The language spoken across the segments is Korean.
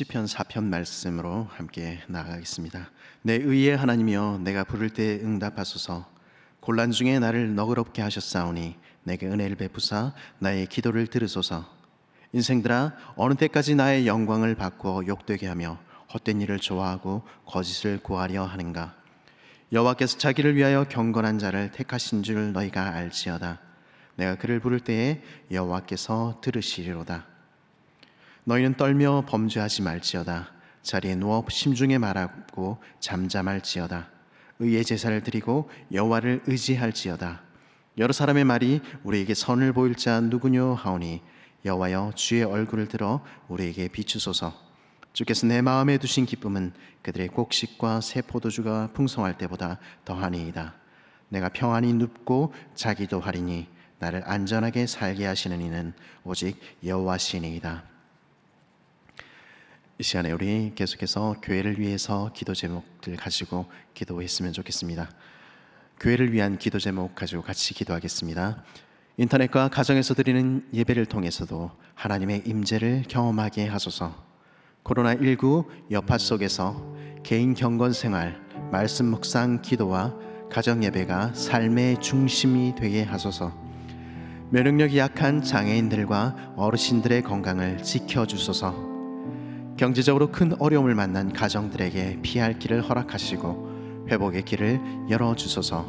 시편 4편 말씀으로 함께 나아가겠습니다. 내 의의 하나님이여 내가 부를 때 응답하소서. 곤란 중에 나를 너그럽게 하셨사오니 내게 은혜를 베푸사 나의 기도를 들으소서. 인생들아 어느 때까지 나의 영광을 바꾸어 욕되게 하며 헛된 일을 좋아하고 거짓을 구하려 하는가? 여호와께서 자기를 위하여 경건한 자를 택하신 줄 너희가 알지어다. 내가 그를 부를 때에 여호와께서 들으시리로다. 너희는 떨며 범죄하지 말지어다. 자리에 누워 심중에 말하고 잠잠할지어다. 의의 제사를 드리고 여호와를 의지할지어다. 여러 사람의 말이 우리에게 선을 보일 자 누구뇨 하오니 여호와여 주의 얼굴을 들어 우리에게 비추소서. 주께서 내 마음에 두신 기쁨은 그들의 곡식과 새 포도주가 풍성할 때보다 더하니이다. 내가 평안히 눕고 자기도 하리니 나를 안전하게 살게 하시는 이는 오직 여호와시니이다. 이 시간에 우리 계속해서 교회를 위해서 기도 제목들 가지고 기도했으면 좋겠습니다. 교회를 위한 기도 제목 가지고 같이 기도하겠습니다. 인터넷과 가정에서 드리는 예배를 통해서도 하나님의 임재를 경험하게 하소서. 코로나 19 여파 속에서 개인 경건 생활, 말씀 묵상 기도와 가정 예배가 삶의 중심이 되게 하소서. 면역력이 약한 장애인들과 어르신들의 건강을 지켜 주소서. 경제적으로 큰 어려움을 만난 가정들에게 피할 길을 허락하시고 회복의 길을 열어 주소서.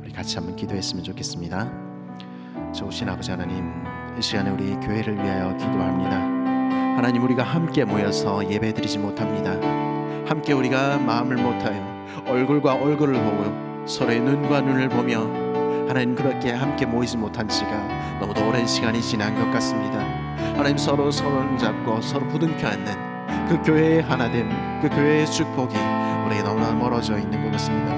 우리 같이 한번 기도했으면 좋겠습니다. 좋으신 아버지 하나님, 이 시간에 우리 교회를 위하여 기도합니다. 하나님 우리가 함께 모여서 예배드리지 못합니다. 함께 우리가 마음을 못하여 얼굴과 얼굴을 보고 서로의 눈과 눈을 보며 하나님 그렇게 함께 모이지 못한 지가 너무도 오랜 시간이 지난 것 같습니다. 하나님 서로 손을 잡고 서로 부둥켜 안는 그 교회의 하나됨, 그 교회의 축복이 우리에게 너무나 멀어져 있는 것 같습니다.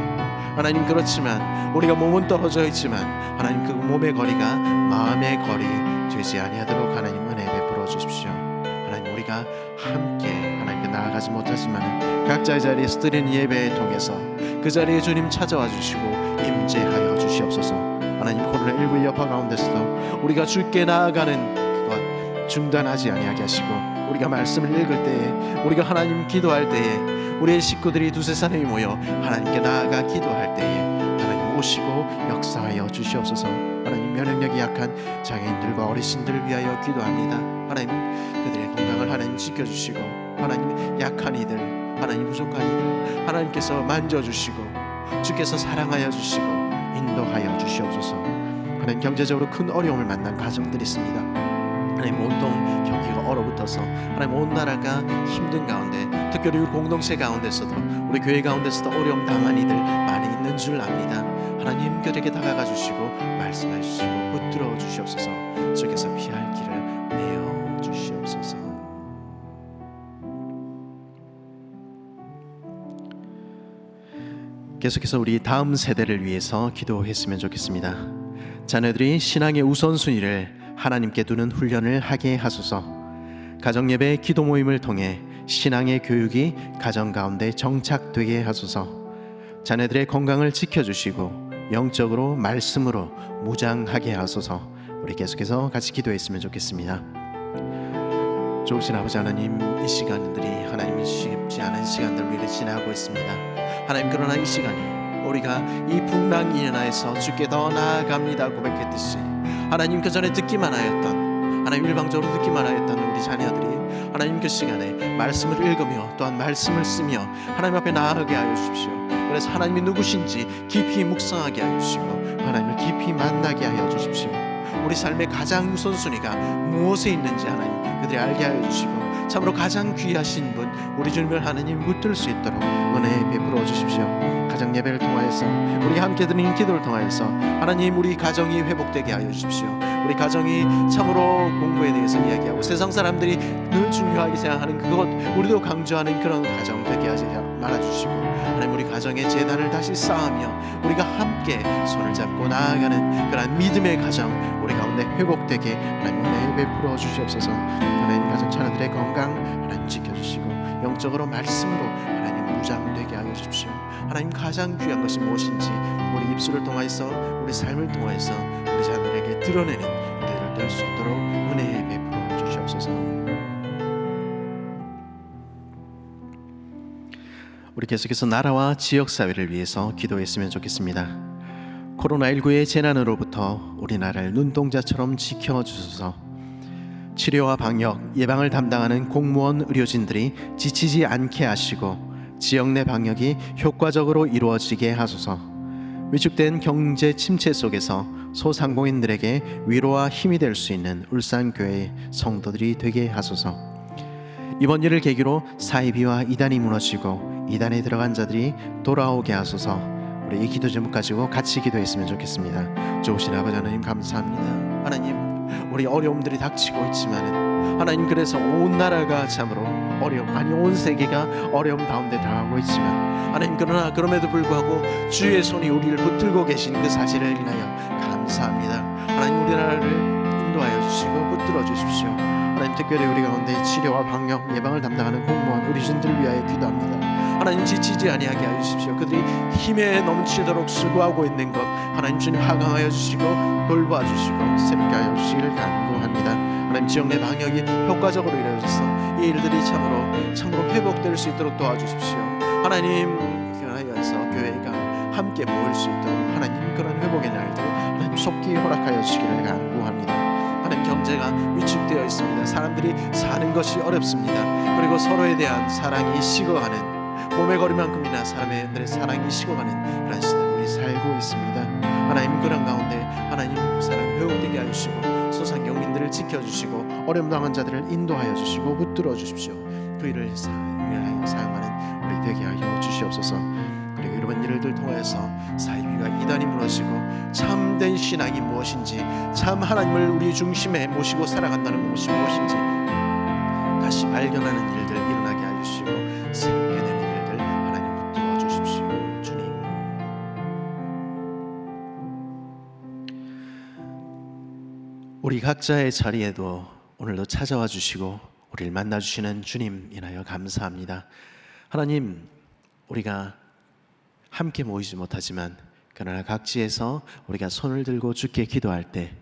하나님 그렇지만 우리가 몸은 떨어져 있지만 하나님 그 몸의 거리가 마음의 거리 되지 아니하도록 하나님 은혜 베풀어 주십시오. 하나님 우리가 함께 하나님께 나아가지 못하지만 각자의 자리에서 드리는 예배를 통해서 그 자리에 주님 찾아와 주시고 임재하여 주시옵소서. 하나님 코로나 19 여파 가운데서도 우리가 주께 나아가는 그것 중단하지 아니하게 하시고 우리가 말씀을 읽을 때에 우리가 하나님 기도할 때에 우리의 식구들이 두세 사람이 모여 하나님께 나아가 기도할 때에 하나님 오시고 역사하여 주시옵소서. 하나님 면역력이 약한 장애인들과 어르신들을 위하여 기도합니다. 하나님 그들의 건강을 하나님 지켜주시고 하나님 약한 이들 하나님 부족한 이들 하나님께서 만져주시고 주께서 사랑하여 주시고 인도하여 주시옵소서. 하나님 경제적으로 큰 어려움을 만난 가정들이 있습니다 하나님 온통 경기가 얼어붙어서 하나님 온 나라가 힘든 가운데 특별히 우리 공동체 가운데서도 우리 교회 가운데서도 어려움 당한 이들 많이 있는 줄 압니다. 하나님 그들에게 다가가 주시고 말씀해 주시고 붙들어 주시옵소서. 주께서 피할 길을 내어 주시옵소서. 계속해서 우리 다음 세대를 위해서 기도했으면 좋겠습니다. 자녀들이 신앙의 우선순위를 하나님께 두는 훈련을 하게 하소서. 가정 예배 기도 모임을 통해 신앙의 교육이 가정 가운데 정착되게 하소서. 자녀들의 건강을 지켜 주시고 영적으로 말씀으로 무장하게 하소서. 우리 계속해서 같이 기도했으면 좋겠습니다. 좋으신 아버지 하나님 이 시간들이 하나님이 쉽지 않은 시간들 우리를 지나고 있습니다. 하나님 그러나 이 시간이 우리가 이 풍랑 이연하에서 주께 더 나아갑니다 고백했듯이 하나님 그 전에 듣기만 하였던 하나님 일방적으로 듣기만 하였던 우리 자녀들이 하나님 그 시간에 말씀을 읽으며 또한 말씀을 쓰며 하나님 앞에 나아가게 하여 주십시오. 그래서 하나님이 누구신지 깊이 묵상하게 하여 주시고 하나님을 깊이 만나게 하여 주십시오. 우리 삶의 가장 우선순위가 무엇에 있는지 하나님 그들이 알게 하여 주시고 참으로 가장 귀하신 분 우리 주님을 하나님 붙들 수 있도록 은혜 베풀어 주십시오. 가정 예배를 통하여서 우리 함께 드리는 기도를 통하여서 하나님 우리 가정이 회복되게 하여 주십시오. 우리 가정이 참으로 공부에 대해서 이야기하고 세상 사람들이 늘 중요하게 생각하는 그것 우리도 강조하는 그런 가정 되게 하지 말아 주시고 하나님 우리 가정의 재단을 다시 쌓으며 우리가 함께 손을 잡고 나아가는 그런 믿음의 가정 우리 가운데 회복되게 하나님 은혜 베풀어 주시옵소서. 하나님 가정 자녀들의 건강 하나님 지켜 주시고 영적으로 말씀으로 하나님 무장되게 하여 주십시오. 하나님 가장 귀한 것이 무엇인지 우리 입술을 통하여서 우리 삶을 통하여서 우리 자녀에게 드러내는 은혜를 될수 있도록 은혜 베풀어 주시옵소서. 우리 계속해서 나라와 지역 사회를 위해서 기도했으면 좋겠습니다. 코로나19의 재난으로부터 우리나라를 눈동자처럼 지켜 주소서. 치료와 방역, 예방을 담당하는 공무원 의료진들이 지치지 않게 하시고 지역 내 방역이 효과적으로 이루어지게 하소서. 위축된 경제 침체 속에서 소상공인들에게 위로와 힘이 될 수 있는 울산 교회 성도들이 되게 하소서. 이번 일을 계기로 사이비와 이단이 무너지고 이단에 들어간 자들이 돌아오게 하소서. 우리 이 기도 제목 가지고 같이 기도했으면 좋겠습니다. 좋으신 아버지 하나님 감사합니다. 하나님 우리 어려움들이 닥치고 있지만은 하나님 그래서 온 나라가 참으로 어려움 아니 온 세계가 어려움 가운데 당하고 있지만 하나님 그러나 그럼에도 불구하고 주의 손이 우리를 붙들고 계신 그 사실을 인하여 감사합니다. 하나님 우리나라를 인도하여 주시고 붙들어 주십시오. 하나님 특별히 우리 가운데 치료와 방역 예방을 담당하는 공무원 의료진들을 위하여 기도합니다. 하나님 지치지 아니하게 하여 주십시오. 그들이 힘에 넘치도록 수고하고 있는 것 하나님 주님 하강하여 주시고 돌봐 주시고 새롭게 하여 주시기를 간구합니다. 하나님 지역 내 방역이 효과적으로 이루어져서 이 일들이 참으로 참으로 회복될 수 있도록 도와주십시오. 하나님 그하여서 교회가 함께 모일 수 있도록 하나님 그런 회복의 날들 하나님 속히 허락하여 주시기를 간구합니다. 하나님 경제가 위축되어 있습니다. 사람들이 사는 것이 어렵습니다. 그리고 서로에 대한 사랑이 식어가는 몸의 거리만큼이나 사람의 사랑이 식어가는 그런 시대 우리 살고 있습니다. 하나님 그런 가운데 하나님 사랑 회복되게 하시고 소상공인들을 지켜주시고 어려움 당한 자들을 인도하여 주시고 붙들어 주십시오. 그 일을 사- 위하여 사용하는 우리 되게 하여 주시옵소서. 그리고 이런 일들 통해서 사이비가 이단이 무너지고 참된 신앙이 무엇인지 참 하나님을 우리 중심에 모시고 살아간다는 것이 무엇인지 다시 발견하는 일 우리 각자의 자리에도 오늘도 찾아와 주시고 우리를 만나 주시는 주님 인하여 감사합니다 하나님 우리가 함께 모이지 못하지만 그러나 각지에서 우리가 손을 들고 주께 기도할 때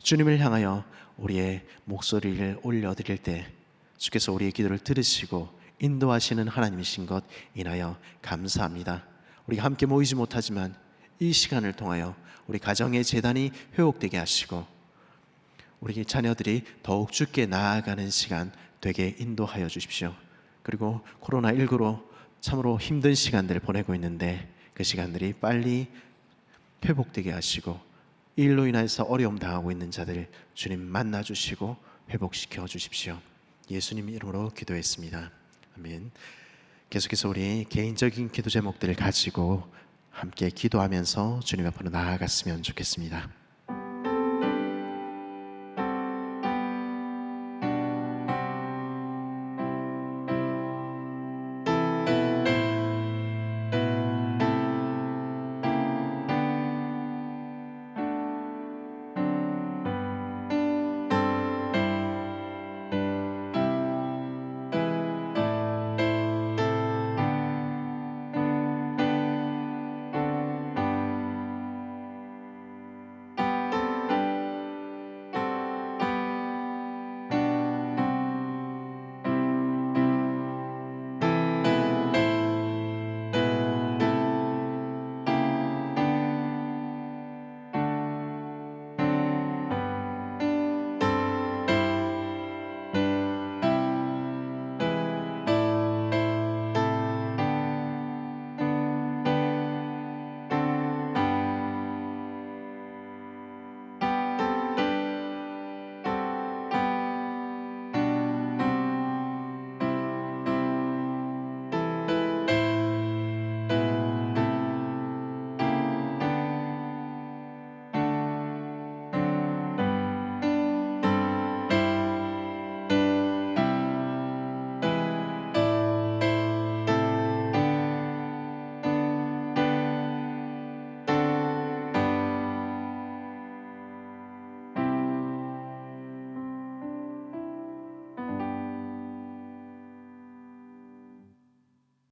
주님을 향하여 우리의 목소리를 올려 드릴 때 주께서 우리의 기도를 들으시고 인도하시는 하나님이신 것 인하여 감사합니다. 우리가 함께 모이지 못하지만 이 시간을 통하여 우리 가정의 재단이 회복되게 하시고 우리 자녀들이 더욱 주께 나아가는 시간 되게 인도하여 주십시오. 그리고 코로나 19로 참으로 힘든 시간들을 보내고 있는데 그 시간들이 빨리 회복되게 하시고 이 일로 인해서 어려움 당하고 있는 자들 주님 만나 주시고 회복시켜 주십시오. 예수님 이름으로 기도했습니다. 아멘. 계속해서 우리 개인적인 기도 제목들을 가지고 함께 기도하면서 주님 앞으로 나아갔으면 좋겠습니다.